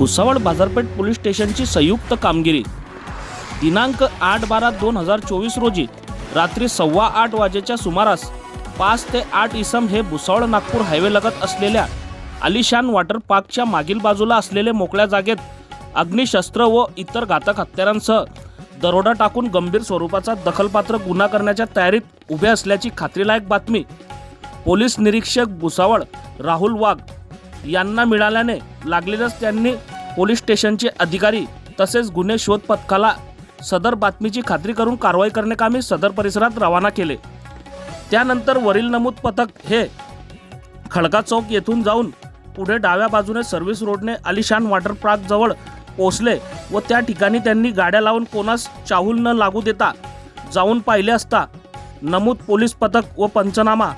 भुसावळ बाजारपेठ पोलीस स्टेशनची संयुक्त कामगिरी. दिनांक आठ बारा दोन हजार चोवीस रोजी रात्री सव्वा आठ वाजेच्या सुमारास पाच ते आठ इसम हे भुसावळ नागपूर हायवे लगत असलेल्या आलिशान वॉटर पार्कच्या मागील बाजूला असलेले मोकळ्या जागेत अग्निशस्त्र व इतर घातक हत्यारांसह दरोडा टाकून गंभीर स्वरूपाचा दखलपात्र गुन्हा करण्याच्या तयारीत उभे असल्याची खात्रीलायक बातमी पोलीस निरीक्षक भुसावळ राहुल वाघ यांना मिळाल्याने लागलेलंच त्यांनी पोलीस स्टेशनचे अधिकारी तसेच गुन्हे शोध पथकाला सदर बातमीची खात्री करून कारवाई करण्याकामी सदर परिसरात रवाना केले. त्यानंतर वरील नमूद पथक हे खडका चौक येथून जाऊन पुढे डाव्या बाजूने सर्व्हिस रोडने आलिशान वॉटर पार्कजवळ पोहोचले व त्या ठिकाणी त्यांनी गाड्या लावून कोणास चाहूल न लागू देता जाऊन पाहिले असता नमूद पोलीस पथक व पंचनामा.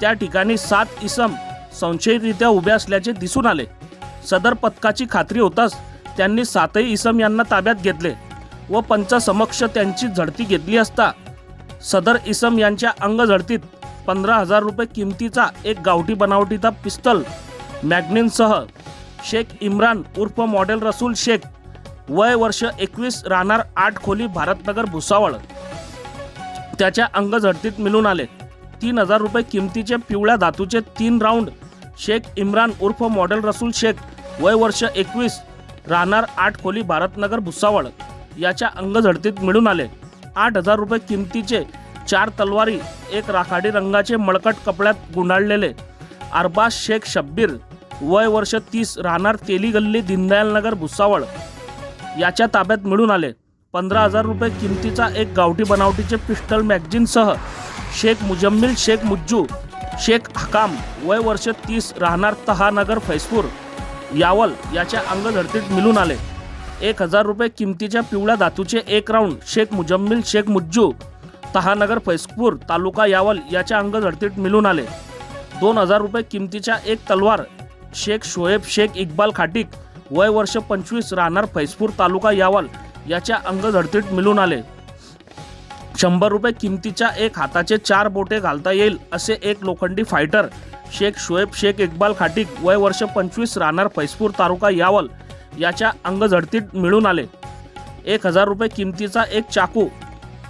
त्या ठिकाणी सात इसम संशयितरित्या उभे असल्याचे दिसून आले. सदर पथकाची खात्री होताच त्यांनी सातही इसम यांना ताब्यात घेतले व पंचासमक्ष त्यांची झडती घेतली असता सदर इसम यांच्या अंगझडतीत पंधरा हजार रुपये किमतीचा एक गावठी बनावटीचा पिस्तल मॅग्निनसह शेख इम्रान उर्फ मॉडेल रसूल शेख वय वर्ष एकवीस राहणार आठ खोली भारतनगर भुसावळ. त्याच्या अंगझडतीत मिळून आले तीन हजार रुपये किमतीचे पिवळ्या धातूचे तीन राऊंड शेख इम्रान उर्फ मॉडेल रसूल शेख वय वर्ष एकवीस राहणार आठ खोली भारतनगर भुसावळ. याच्या अंगझडतीत मिळून आले. आठ हजार रुपये किमतीचे चार तलवारी एक राखाडी रंगाचे मळकट कपड्यात गुंडाळलेले. अरबाज शेख शब्बीर वय वर्ष तीस राहणार तेली गल्ली दीनदयालनगर भुसावळ. याच्या ताब्यात मिळून आले. पंधरा हजार रुपये किमतीचा एक गावठी बनावटीचे पिस्टल मॅगझिनसह शेख मुजम्मिल शेख मुज्जू शेख हकाम वय वर्ष तीस राहणार तहानगर फैसपूर. यावल याच्या अंगझडतीत मिळून आले. एक हजार रुपये किमतीच्या पिवळ्या धातूचे एक राऊंड शेख मुजम्मिल शेख मुज्जू तहानगर फैसपूर तालुका यावल याच्या अंगधडतीत मिळून आले. दोन हजार रुपये किमतीच्या एक तलवार शेख शोएब शेख इक्बाल खाटिक वय वर्ष पंचवीस राहणार फैसपूर तालुका यावल याच्या अंगझडतीत मिळून आले. शंभर रुपये किमतीच्या एक हाताचे चार बोटे घालता येईल असे एक लोखंडी फायटर शेख शोएब शेख इक्बाल खाटिक वय वर्ष पंचवीस राहणार फैजपूर तालुका यावल याच्या अंगझडतीत मिळून आले. एक हजार रुपये किमतीचा एक चाकू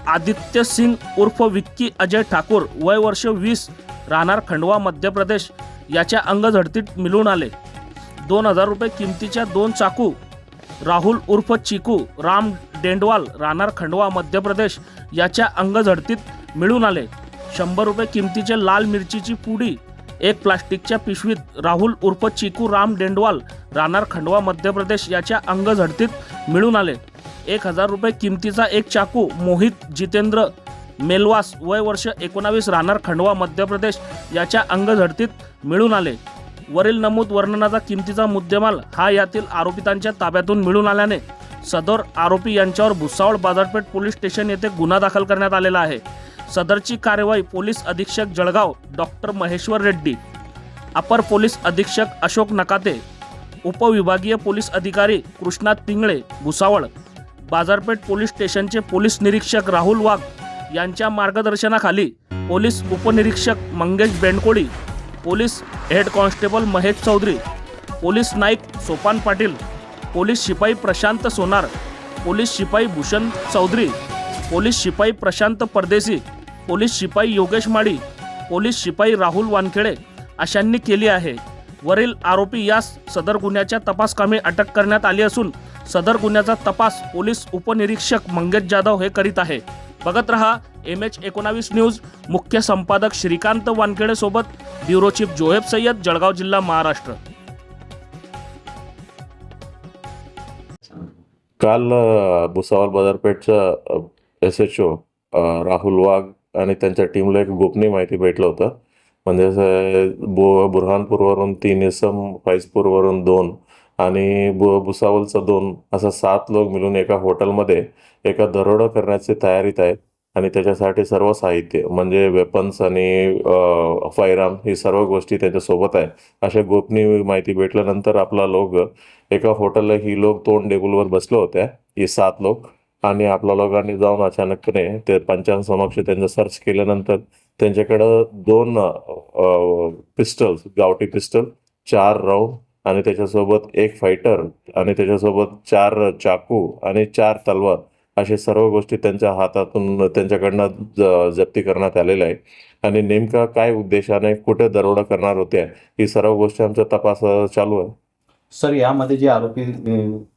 आदित्य सिंग उर्फ विक्की अजय ठाकूर वय वर्ष वीस राहणार खंडवा मध्य प्रदेश याच्या अंगझडतीत मिळून आले. दोन हजार रुपये किमतीच्या दोन चाकू राहुल उर्फ चिकू राम डेंडवाल राहणार खंडवा मध्य प्रदेश याच्या अंगझडतीत मिळून आले. शंभर रुपये किमतीचे लाल मिरचीची पुडी एक प्लास्टिकच्या पिशवीत राहुल उर्फ चिकू राम डेंडवाल राहणार खंडवा मध्य प्रदेश याच्या अंगझडतीत मिळून आले. एक हजार रुपये किमतीचा एक चाकू मोहित जितेंद्र मेलवास वय वर्ष एकोणावीस राहणार खंडवा मध्य प्रदेश याच्या अंगझडतीत मिळून आले. वरील नमूद वर्णनाचा किमतीचा मुद्देमाल हा यातील आरोपितांच्या ताब्यातून मिळून आल्याने सदर आरोपी यांच्यावर भुसावळ बाजारपेठ पोलीस स्टेशन येथे गुन्हा दाखल करण्यात आलेला आहे. सदरची कार्यवाही पोलीस अधीक्षक जळगाव डॉक्टर महेश्वर रेड्डी अपर पोलीस अधीक्षक अशोक नकाते उपविभागीय पोलीस अधिकारी कृष्णा पिंगळे भुसावळ बाजारपेठ पोलीस स्टेशनचे पोलीस निरीक्षक राहुल वाघ यांच्या मार्गदर्शनाखाली पोलीस उपनिरीक्षक Mangesh Bendkoli police head constable Mahesh Chaudhari police Naik Sopan Patil police शिपाई प्रशांत सोनार पोलीस शिपाई भूषण चौधरी पोलीस शिपाई प्रशांत परदेसी पोलीस शिपाई योगेश माळी पोलीस शिपाई राहुल वानखेडे अशांनी केली आहे. वरील आरोपी यास सदर गुन्ह्याच्या तपासकामी अटक करण्यात आली असून सदर गुन्ह्याचा तपास पोलीस उपनिरीक्षक मंगेश जाधव हे करीत आहे. बघत रहा एम एच एकोणावीस न्यूज. मुख्य संपादक श्रीकांत वानखेडे सोबत ब्युरो चीफ जोहेब सय्यद जळगाव जिल्हा महाराष्ट्र. काल Bhusawal बाजारपेठचा S H O Rahul Wagh आणि त्यांच्या टीमला एक गोपनीय माहिती भेटलं होतं. म्हणजे बुरहानपूरवरून तीन इसम फैजपूरवरून दोन आणि बु भुसावळचं दोन असं सात लोक मिळून एका हॉटेलमध्ये एका दरोडा करण्याची तयारीत आहेत. आणि त्याच्यासाठी सर्व साहित्य म्हणजे वेपन्स आणि फायराम ही सर्व गोष्टी त्याच्यासोबत आहे. अशा गोपनीय माहिती भेटल्यानंतर आपला लोक एका हॉटेलला ही लोक तोंड टेबलवर बसलो होत्या ही सात लोक. आणि आपल्या लोकांनी जाऊन अचानकपणे ते पंचांसमक्ष त्यांचं सर्च केल्यानंतर त्यांच्याकडं दोन पिस्टल्स गावठी पिस्टल चार राऊंड आणि त्याच्यासोबत एक फायटर आणि त्याच्यासोबत चार चाकू आणि चार तलवार असे सर्व गोष्टी त्यांच्या हातातून त्यांच्याकडनं ज जप्ती करण्यात आलेल्या आहे आणि नेमका काय उद्देशाने कुठे दरोडा करणार होत्या ही सर्व गोष्टी आमचा तपास चालू आहे सर यामध्ये जे आरोपी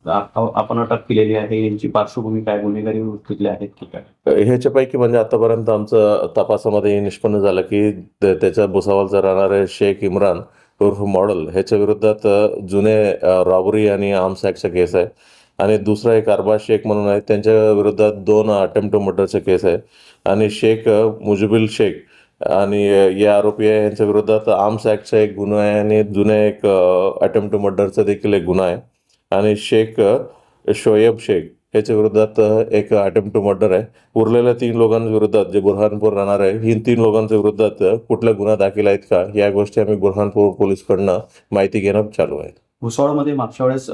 आपण अटक केलेली आहे यांची पार्श्वभूमी काय गुन्हेगारी वृत्तीतले आहेत की काय? ह्याच्यापैकी म्हणजे आतापर्यंत आमचं तपासामध्ये निष्पन्न झालं की त्याच्या भुसावळचा राहणारे शेख इम्रान उर्फ मॉडल ह्याच्या विरोधात जुने रॉबरी आणि आर्म्स ॲक्टचा केस आहे. आणि दुसरा एक अरबाज शेख म्हणून आहे. त्यांच्या विरोधात दोन अटेम्प्ट टू केस आहे. आणि शेख मुजबिल शेख आणि या आरोपी आहे. यांच्या विरोधात आर्म्स ॲक्टचा एक गुन्हा आहे आणि जुने एक अटेम्प्ट टू मर्डरचा देखील एक गुन्हा आहे. आणि शेख शोएब शेख ह्याच्या विरोधात एक अटेम्प्ट टू मर्डर आहे. उरलेल्या तीन लोकांच्या विरोधात जे बुरहानपूर राहणार आहे ही तीन लोकांच्या विरोधात कुठला गुन्हा दाखल आहेत का? या गोष्टी आम्ही बुरहानपूर पोलीसकडनं माहिती घेणं चालू आहे. भुसावळमध्ये मागच्या वेळेस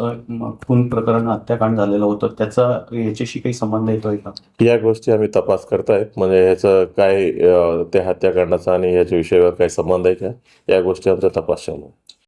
खून प्रकरण हत्याकांड झालेलं होतं. त्याचा याच्याशी काही संबंध येतोय का? या गोष्टी आम्ही तपास करतायत म्हणजे ह्याचं काय त्या हत्याकांडाचा आणि ह्याच्या विषयावर काय संबंध आहे का? या गोष्टी आमचा तपास चालू आहे.